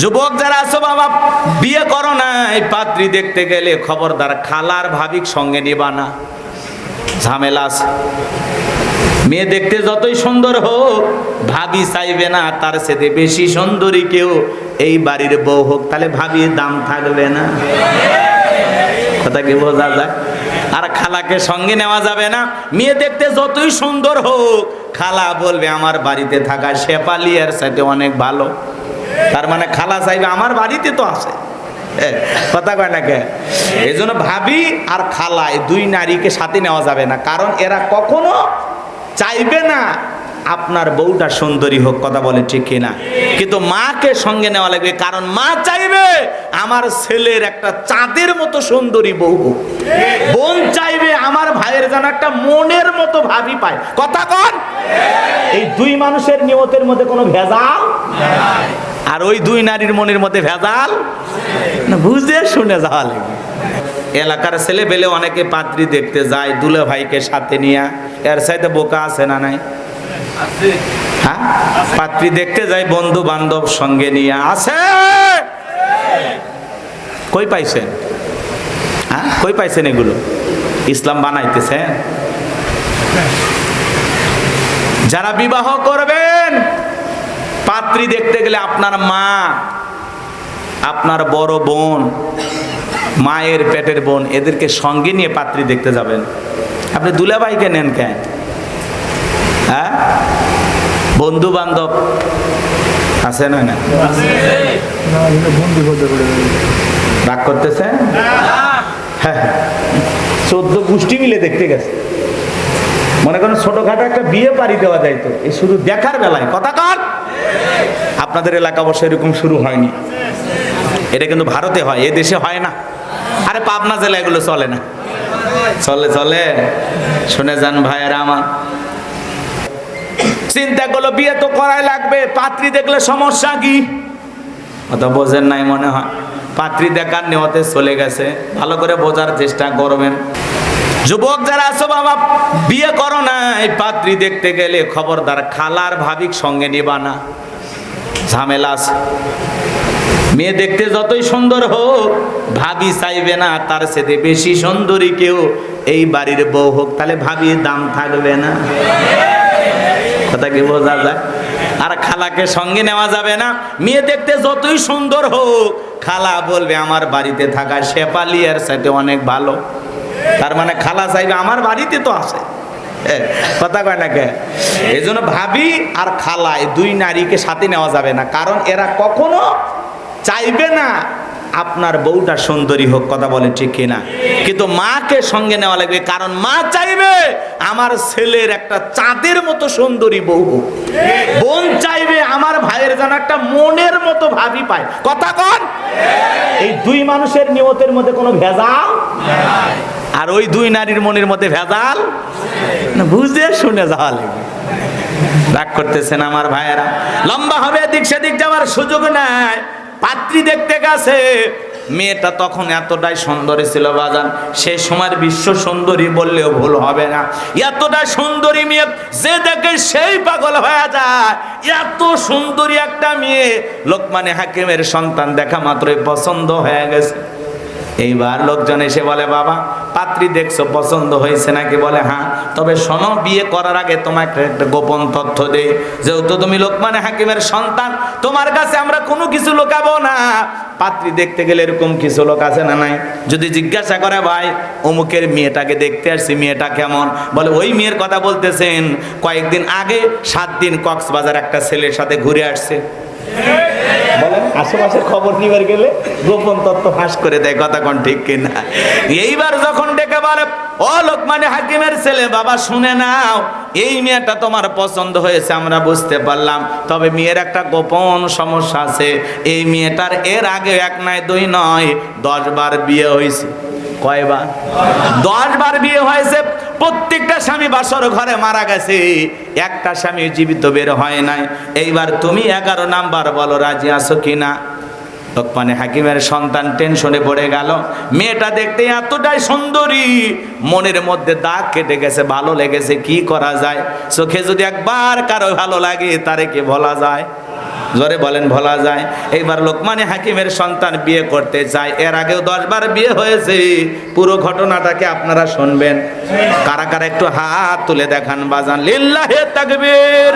যুবক যারা আছো, বাবা, বিয়ে করো না এই পাত্রী দেখতে গেলে খবরদার, খালার ভাবিক সঙ্গে নিবা না। ঝামেলা আছে। মেয়ে দেখতে যতই সুন্দর হোক, ভাবি চাইবে না, তার সাথে বেশি সুন্দরী কেউ এই বাড়ির বউ হোক, তাহলে ভাবির দাম থাকবে না। কথা কি বোঝা যায়? আর খালাকে সঙ্গে নেওয়া যাবে না। মেয়ে দেখতে যতই সুন্দর হোক, খালা বলবে, আমার বাড়িতে থাকা শেপালি এর সাথে অনেক ভালো। তার মানে খালা চাইবে আমার বাড়িতে তো আছে। কথা কয় না কে? এই জন্য ভাবি আর খালা, এই দুই নারীকে সাথে নেওয়া যাবে না। কারণ এরা কখনো চাইবে না আপনার বউটা সুন্দরী হোক, কথা বলে ঠিক কিনা। কিন্তু মাকে সঙ্গে নেওয়া লাগবে, কারণ মা চাইবে আমার ছেলের একটা চাঁদের মতো সুন্দরী বউ হোক। বোন চাইবে আমার ভাইয়ের যেন একটা মনের মতো ভাবি পায়। কথা কন? এই দুই মানুষের নিয়তের মধ্যে কোনো ভেজাল আর ওই দুই নারীর মনের মধ্যে ভেজাল? বুঝে শুনে যাওয়া লাগবে এলাকার ছেলে পেলে অনেকে পাত্রী দেখতে যায়, দুলে ভাইকে সাথে নিয়ে। এর সাথে বোকা আছে না নাই? হ্যাঁ? পাত্রী দেখতে যায় বন্ধু বান্ধব সঙ্গে নিয়ে। আছে? কই পাইছেন? হ্যাঁ? কই পাইছেন এগুলো? ইসলাম বানাইতেছে যারা বিবাহ করবেন পাত্রী দেখতে গেলে আপনার মা, আপনার বড় বোন, মায়ের পেটের বোন, এদেরকে সঙ্গে নিয়ে পাত্রী দেখতে যাবেন। আপনি দুলাভাইকে নেন কেন? হ্যাঁ? বন্ধু বান্ধব আছে না না? রাগ করতেছে? হ্যাঁ। চোদ্দ গোষ্ঠী মিলে দেখতে গেছে। মনে করেন ছোটখাটো একটা বিয়ে পাড়ি দেওয়া যায় তো এই শুধু দেখার বেলায়। কথা কর আপনাদের এলাকা অবশ্য এরকম শুরু হয়নি। এটা কিন্তু ভারতে হয়, এ দেশে হয় না। আরে পাবনা জেলা এগুলো চলে না। চলে চলে। শুনে যান ভাইয়েরা আমার। চিন্তা করল, বিয়ে তো করাই লাগবে, পাত্রী দেখলে সমস্যা কি? অত বোঝেন নাই মনে হয়। পাত্রী দেখার নেওয়াতে চলে গেছে। ভালো করে বোঝার চেষ্টা করবেন। যুবক যারা আছো বাবা, বিয়ে করো না এই পাত্রী দেখতে গেলে খবরদার খালার ভাবিক সঙ্গে নিবা না। ঝামেলা আছে। মেয়ে দেখতে যতই সুন্দর হোক ভাবি চাইবে না তার সাথে বেশি সুন্দরী কেউ এই বাড়ির বউ হোক। তাহলে ভাবির দাম থাকবে না। কথা কি বোঝা যায়? আর খালাকে সঙ্গে নেওয়া যাবে না। মেয়ে দেখতে যতই সুন্দর হোক খালা বলবে আমার বাড়িতে থাকা শেপালি এর সাথে অনেক ভালো। তার মানে খালা চাইবে আমার বাড়িতে তো এ, কথা কয় না কে? এই জন্য ভাবি আর খালা, এই দুই নারীকে সাথে নেওয়া যাবে না। কারণ এরা কখনো চাইবে না আপনার বউটা সুন্দরী হোক, কথা বলে ঠিক কিনা। কিন্তু মাকে সঙ্গে নেওয়া লাগবে, কারণ মা চাইবে আমার ছেলের একটা চাঁদের মতো সুন্দরী বউ হোক। বোন চাইবে আমার ভাইয়ের যেন একটা মনের মতো ভাবি পায়। কথা কন? এই দুই মানুষের নিয়তের মধ্যে কোনো ভেজাল আর ওই দুই নারীর মনের মধ্যে ভেজাল? বুঝে শুনে যাওয়া লাগবে। রাগ করতেছেন আমার ভাইয়েরা। লম্বা হবে, এদিক সেদিক যাওয়ার সুযোগ নাই। পাত্রী দেখতে গেছে। মেয়েটা তখন এতটাই সুন্দরী ছিল, বাজান। সে সময়ের বিশ্ব সুন্দরী বললেও ভুল হবে না। এতটা সুন্দরী মেয়ে, যে দেখে সেই পাগল হয়ে যায়। এত সুন্দরী একটা মেয়ে। লোকমানে হাকিমের সন্তান দেখা মাত্রই পছন্দ হয়ে গেছে। এইবার লোকজন এসে বলে, বাবা, পাত্রী দেখছ, পছন্দ হয়েছে নাকি? বলে হ্যাঁ তবে শোনো, বিয়ে করার আগে তোমাকে একটা গোপন তথ্য দে যেহেতু তুমি লোকমানে হাকিমের সন্তান, তোমার কাছে আমরা কোনো কিছু লোকাবো না। পাত্রী দেখতে গেলে এরকম কিছু লোক আছে না নাই? যদি জিজ্ঞাসা করে, ভাই, অমুকের মেয়েটাকে দেখতে আসছি, মেয়েটা কেমন? বলে, ওই মেয়ের কথা বলতেছেন, কয়েকদিন আগে সাত দিন কক্সবাজার একটা ছেলের সাথে ঘুরে আসছে। আশেপাশের খবর নিবার গেলে গোপন তত্ত্ব ফাঁস করে দেয়, কথা কোন ঠিক কিনা? এইবার যখন ডেকে বলে, ও লোকমানে হাকিমের ছেলে, বাবা শুনে নাও, এই মেয়েটা তোমার পছন্দ হয়েছে, আমরা বুঝতে পারলাম। তবে মেয়ের একটা গোপন সমস্যা আছে, এই মেয়েটার এর আগে এক নয়, দুই নয়, দশ বার বিয়ে হয়েছে। কয়বার? দশ বার বিয়ে হয়েছে প্রত্যেকটা স্বামী বাসর ঘরে মারা গেছে। একটা স্বামী জীবিত বের হয় নাই। এইবার তুমি এগারো নাম্বার বলো, রাজি আছো কিনা? লোকমানে হাকিমের সন্তান টেনশনে পড়ে গেল। মেয়েটা দেখতে এতটাই সুন্দরী, মনের মধ্যে দাগ কেটে গেছে, ভালো লেগেছে, কি করা যায়? চোখে যদি একবার কারও ভালো লাগে, তারে কি বলা যায়? জোরে বলেন, ভোলা যায়। এইবার লোকমানে হাকিমের সন্তান বিয়ে করতে চায় এর আগেও দশবার বিয়ে হয়েছে। পুরো ঘটনাটাকে আপনারা শুনবেন। কারা কারা একটু হাত তুলে দেখান, বাজান। লিল্লাহে তাকবীর।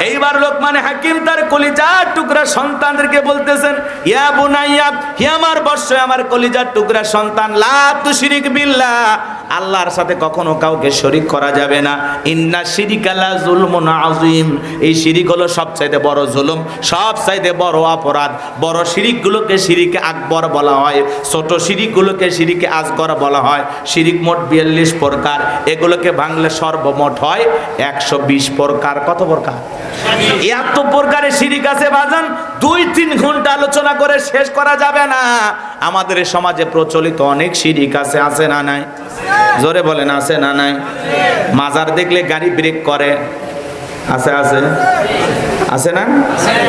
এইবার লোকমানে হাকিম তার কলিজার টুকরা সন্তানদেরকে বলতেছেন, ইয়া বুনাইয়া, হি আমার বর্ষ আমার কলিজার টুকরা সন্তান, লা তুশরিক বিল্লাহ। আল্লাহর সাথে কখনো কাউকে শরিক করা যাবে না। ইন্না শিরিকালা জুলমুন আজিম এই শিরিক হলো সবচাইতে বড় জুলুম, সবচাইতে বড় অপরাধ। বড় শিরিকগুলোকে শিরিকে আকবর বলা হয়, ছোট শিরিকগুলোকে শিরিকে আজগর বলা হয়। শিরিক মোট বিয়াল্লিশ প্রকার, এগুলোকে ভাঙলে সর্বমোট হয় একশো বিশ প্রকার। কত প্রকার? এত প্রকারের শিরিক আছে বাজান, দুই তিন ঘণ্টা আলোচনা করে শেষ করা যাবে না। আমাদের সমাজে প্রচলিত অনেক শিরিক আছে আছে না নাই? জোরে বলেন, আছে না নাই? মাজার দেখলে গাড়ি ব্রেক করে। আছে আছে। আছে না?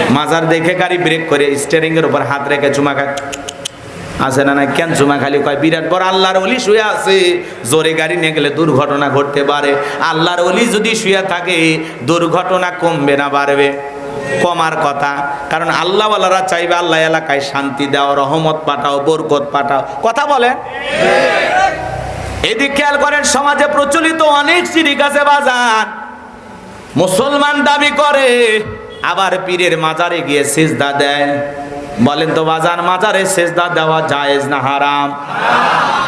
মাজার দেখে গাড়ি ব্রেক করে স্টিয়ারিং এর উপর হাত রেখে চুমা খায়। আছে না না কেন চুমা খালি? কয়, বিরাট বড় আল্লাহর অলি শুয়ে আছে। জোরে গাড়ি নিয়ে গেলে দুর্ঘটনা ঘটতে পারে। আল্লাহর অলি যদি শুয়ে থাকে, দুর্ঘটনা কমবে না, বাড়বে। কমার কথা। কারণ আল্লাহওয়ালারা চাইবে আল্লাহ এলাকায় শান্তি দাও, রহমত পাঠাও, বরকত পাঠাও। কথা বলে এদিক খেয়াল করেন, সমাজে প্রচলিত অনেক সিরিক আছে বাজার মুসলমান দাবি করে, আবার পীরের মাজারে গিয়ে সেজদা দেয়। বলেন তো বাজার মাজারে সেজদা দেওয়া জায়েজ না হারাম?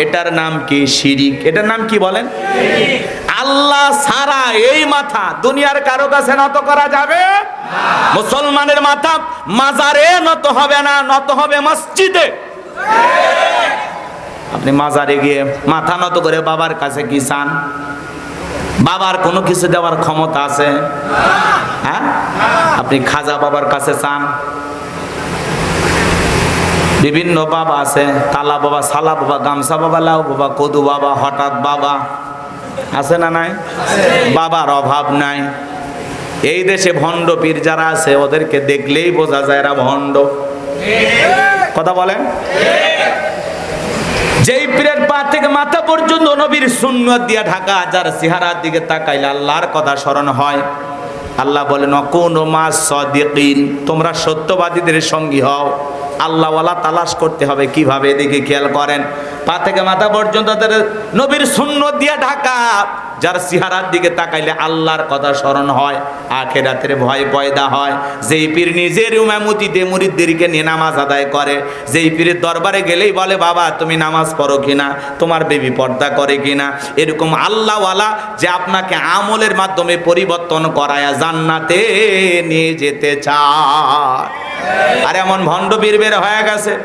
এটার নাম কি শিরিক? এটার নাম কি বলেন? আল্লাহ সারা এই মাথা দুনিয়ার কারও কাছে নত করা যাবে? মুসলমানের মাথা মাজারে নত হবে না, নত হবে মসজিদে। আপনি মাজারে গিয়ে মাথা নত করে বাবার কাছে কি চান? বাবার কোনো কিছু দেওয়ার ক্ষমতা আছে? হ্যাঁ? আপনি খাজা বাবার কাছে চান? বিভিন্ন বাবা আছে, তালা বাবা, সালা বাবা, গামছা বাবা, লাউ বাবা, কদু বাবা, হঠাৎ বাবা। আছে না নাই? বাবার অভাব নাই। এই দেশে ভণ্ড পীর যারা আছে, ওদেরকে দেখলেই বোঝা যায় এরা ভণ্ড। কথা বলেন? যেই পীরের পা থেকে মাথা পর্যন্ত নবীর শূন্য দিয়া ঢাকা, যার চেহারার দিকে তাকাইলে আল্লাহর কথা স্মরণ হয়। আল্লাহ বলেন কোন মা সদিকিন, তোমরা সত্যবাদীদের সঙ্গী হও। আল্লাহওয়ালা তালাশ করতে হবে কীভাবে? এদিকে খেয়াল করেন, পা থেকে মাথা পর্যন্ত নবীর শূন্য দিয়া ঢাকা। যার চেহারার দিকে তাকাইলে আল্লাহর কথা স্মরণ হয়, আখেরাতের ভয় পয়দা হয়। যেই পীর নিজের উমামতিতে মুরিদদেরকে নিয়ে নামাজ আদায় করে, যেই পীরের দরবারে গেলেই বলে, বাবা, তুমি নামাজ পড়ো কিনা? তোমার বেবি পর্দা করে কিনা? এরকম আল্লাহওয়ালা যে আপনাকে আমলের মাধ্যমে পরিবর্তন করায়া জান্নাতে নিয়ে যেতে চায়। আর, এমন ভণ্ড বীর বের হয়ে গেছে।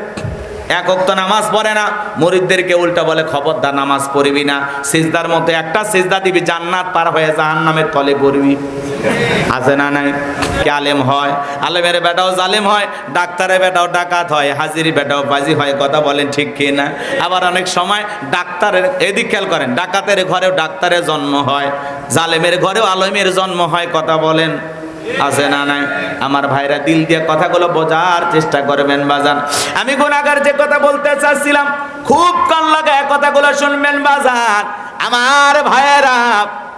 এক অক্ত নামাজ পড়ে না। মরিদদেরকে উল্টা বলে, খবরদার, নামাজ পড়বি না। সিজদার মতো একটা সিজদা দিবি, জান্নাত পার হয়ে জাহান্নামের তলে পড়বি। আছে না নাই? কে আলেম হয়? আলেমের বেটাও জালেম হয়, ডাক্তারের বেটাও ডাকাত হয়, হাজিরি বেটাও বাজি হয়, কথা বলেন ঠিক কি না? আবার অনেক সময় ডাক্তারের, এদিক খেয়াল করেন, ডাকাতের ঘরেও ডাক্তারের জন্ম হয়, জালেমের ঘরেও আলেমের জন্ম হয়, কথা বলেন। আছে না নাই? আমার ভাইরা দিল দিয়ে কথাগুলো বোঝার চেষ্টা করবেন বাজান। আমি গুণাগার যে কথা বলতে চাচ্ছিলাম, খুব কান লাগায় কথাগুলো শুনবেন বাজান। আমার ভাইয়েরা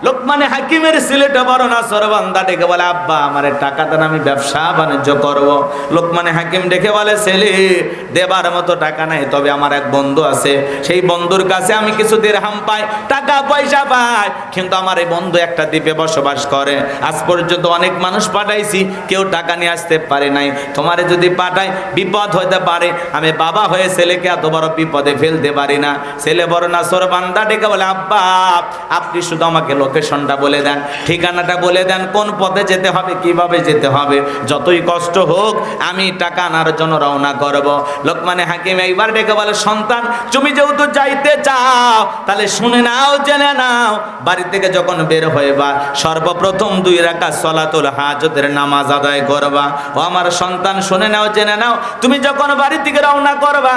লোকমানে হাকিমের সিলেটে বড় না সরবান্দা ডেকে বলে, আব্বা, আমার টাকা দেন, আমি ব্যবসা বাণিজ্য করব। লোকমানে হাকিম ডেকে বলে, ছেলে, দেবার মতো টাকা নাই, তবে আমার এক বন্ধু আছে। সেই বন্ধুর কাছে আমি কিছু দেড়হাম পাই, টাকা পয়সা পাই। কিন্তু আমার এই বন্ধু একটা দ্বীপে বসবাস করে। আজ পর্যন্ত অনেক মানুষ পাঠাইছি, কেউ টাকা নিয়ে আসতে পারে নাই। তোমারে যদি পাঠাই, বিপদ হতে পারে। আমি বাবা হয়ে ছেলেকে এত বড় বিপদে ফেলতে পারি না। ছেলে বড় না সরবান্দা ডেকে বলে, আব্বা, আপনি শুধু আমাকে লোকেশনটা বলে দেন, ঠিকানাটা বলে দেন, কোন পথে যেতে হবে, কীভাবে যেতে হবে, যতই কষ্ট হোক আমি টাকা আনার জন্য রওনা করব। লোকমানে হাকিম এইবার ডেকে বলে, সন্তান, তুমি যেহেতু যাইতে চাও, তাহলে শুনে নাও, জেনে নাও। বাড়ি থেকে যখন বের হইবা, সর্বপ্রথম দুই রাখা সলাতুল হাজতের নামাজ আদায় করবা। ও আমার সন্তান, শুনে নাও, জেনে নাও, তুমি যখন বাড়ি থেকে রওনা করবা,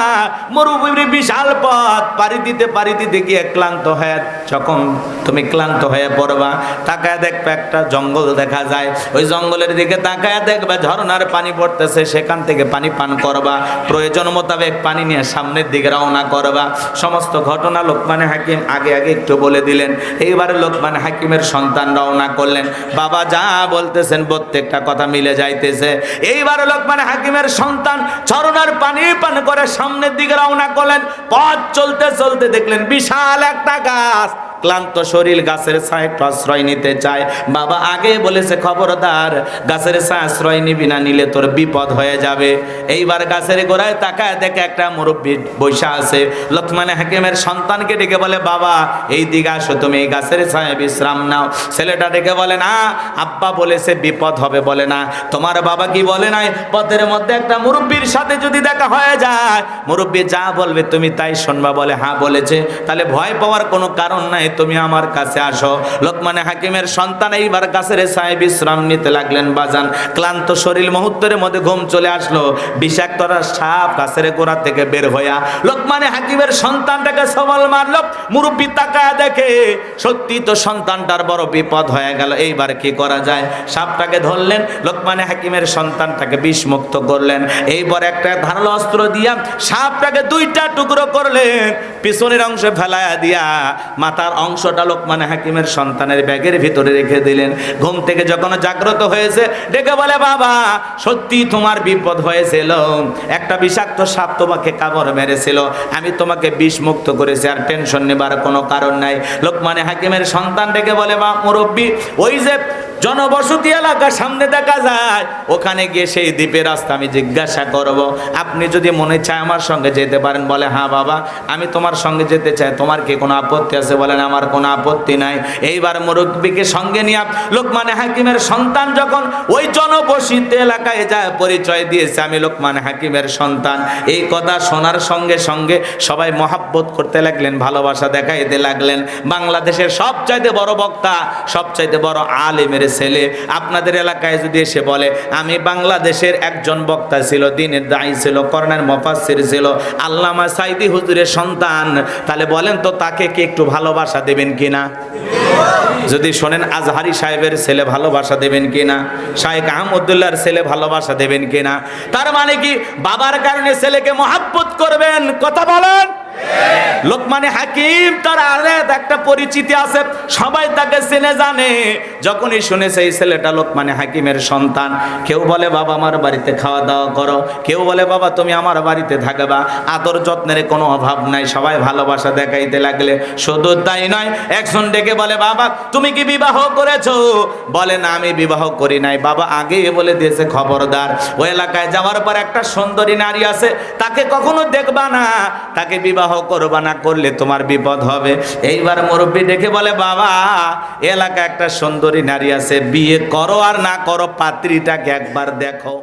মরুভূমির বিশাল পথ, পাড়ি দিতে পাড়ি দিতে গিয়ে ক্লান্ত হয়ে, যখন তুমি ক্লান্ত হয়ে হয়ে পড়বা। তাকায় দেখবে একটা জঙ্গল দেখা যায়। ওই জঙ্গলের দিকে তাকায় দেখবে ঝর্ণার পানি পড়তেছে, সেখান থেকে পানি পান করবা। প্রয়োজন মোতাবেক পানি নিয়ে সামনের দিকে রওনা করবা। সমস্ত ঘটনা লোকমানে হাকিম আগে আগে একটু বলে দিলেন। এইবারে লোকমানে হাকিমের সন্তান রওনা করলেন। বাবা যা বলতেছেন প্রত্যেকটা কথা মিলে যাইতেছে। এইবার লোকমানে হাকিমের সন্তান ঝর্ণার পানি পান করে সামনের দিকে রওনা করলেন। পথ চলতে চলতে দেখলেন বিশাল একটা গাছ। ক্লান্ত শরীর গাছের ছায় আশ্রয় নিতে চায়। বাবা আগে বলেছে, খবরদার, গাছের ছায় আশ্রয় নিবি না, নিলে তোর বিপদ হয়ে যাবে। এইবার গাছের গোড়ায় তাকায় দেখে একটা মুরব্বী বৈশা আছে। লোকমানে হাকিমের সন্তানকে ডেকে বলে, বাবা, এই দিকে আসো, তুমি এই গাছের ছায় বিশ্রাম নাও। ছেলেটা ডেকে বলে, না, আব্বা বলেছে বিপদ হবে বলে না। তোমার বাবা কি বলে নাই? পথের মধ্যে একটা মুরব্বীর সাথে যদি দেখা হয়ে যায়, মুরব্বী যা বলবে তুমি তাই শুনবা। বলে হ্যাঁ বলেছে। তাহলে ভয় পাওয়ার কোনো কারণ নাই। তুমি আমার কাছে আসো। লোকমানে হাকিমের সন্তান এইবার গাছের ছায় বিশ্রাম নিতে লাগলেন বাজান। ক্লান্ত শরীর মুহূর্তের মধ্যে ঘুম চলে আসলো। বিষাক্তরা সাপ গাছের গোড়া থেকে বের হইয়া লোকমানে হাকিমের সন্তানটাকে সবল মারলো। মুরব্বী তাকায় দেখে, সত্যি তো সন্তানটার বড় বিপদ হয়ে গেল, এইবার কি করা যায়? সাপটাকে ধরলেন, লোকমানে হাকিমের সন্তানটাকে বিষমুক্ত করলেন। এইবার একটা ধারালো অস্ত্র দিয়া সাপটাকে দুইটা টুকরো করলেন। পিছনের অংশে ফেলায়া দিয়া মাথার অংশটা লোকমানে হাকিমের সন্তানের ব্যাগের ভিতরে রেখে দিলেন। ঘুম থেকে যখন জাগ্রত হয়েছে, ডেকে বলে, বাবা সত্যি তোমার বিপদ হয়েছিল। একটা বিষাক্ত সাপ তোমাকে কামড় মেরেছিল। আমি তোমাকে বিষ মুক্ত করেছি, আর টেনশন নেবার কোনো কারণ নাই। লোকমানে হাকিমের সন্তান ডেকে বলে বা মুরব্বী, ওই যে জনবসতি এলাকা সামনে দেখা যায়, ওখানে গিয়ে সেই দ্বীপের রাস্তা আমি জিজ্ঞাসা করব। আপনি যদি মনে চায় আমার সঙ্গে যেতে পারেন, বলে হ্যাঁ বাবা, আমি তোমার সঙ্গে যেতে চাই। তোমার কি কোনো আপত্তি আছে? বলেন, আমার কোনো আপত্তি নাই। এইবার মুরব্বীকে সঙ্গে নিয়ে লোকমানে হাকিমের সন্তান যখন ওই জনবসিত এলাকায় যায়, পরিচয় দিয়েছে আমি লোকমান হাকিমের সন্তান। এই কথা শোনার সঙ্গে সঙ্গে সবাই মহাব্বত করতে লাগলেন, ভালোবাসা দেখাইতে লাগলেন। বাংলাদেশের সবচাইতে বড় বক্তা, সবচাইতে বড় আলেমের ছেলে আপনাদের এলাকায় যদি এসে বলে, আমি বাংলাদেশের একজন বক্তা ছিল, দিনের দায়ী ছিল করোনার মফাসির ছিল, আল্লামা সাইদি হুজুরের সন্তান, তাহলে বলেন তো তাকে কি একটু ভালোবাসা দেবেন কিনা? যদি শোনেন আজহারি সাহেবের ছেলে ভালোবাসা দেবেন কিনা? শাহেক আহমদুল্লাহর ছেলে ভালোবাসা দেবেন কিনা? তার মানে কি, বাবার কারণে ছেলেকে মহাব্বত করবেন? কথা বলেন। লোকমানে হাকিম, তার আরেক একটা পরিচিতি আছে, সবাই তাকে চেনে জানে। যখনই শুনেছে এই ছেলেটা লোকমানে হাকিমের সন্তান, কেউ বলে, বাবা, আমার বাড়িতে খাওয়া দাওয়া করো। কেউ বলে, বাবা, তুমি আমার বাড়িতে থাকবা। আদর যত্নের কোনো অভাব নাই, সবাই ভালোবাসা দেখাইতে লাগলে। শুধু তাই নয়, একজন ডেকে বলে, বাবা, তুমি কি বিবাহ করেছ? বলে, না, আমি বিবাহ করি নাই। বাবা আগেই বলে দিয়েছে, খবরদার। ওই এলাকায় যাওয়ার পর একটা সুন্দরী নারী আছে, তাকে কখনো দেখবা না। তাকে বিবাহ করবা না করলে তোমার বিপদ হবে। এইবার মুরব্বী দেখে বলে, বাবা এলাকা একটা সুন্দরী নারী আছে, বিয়ে করো আর না করো, পাত্রীটাকে একবার দেখো।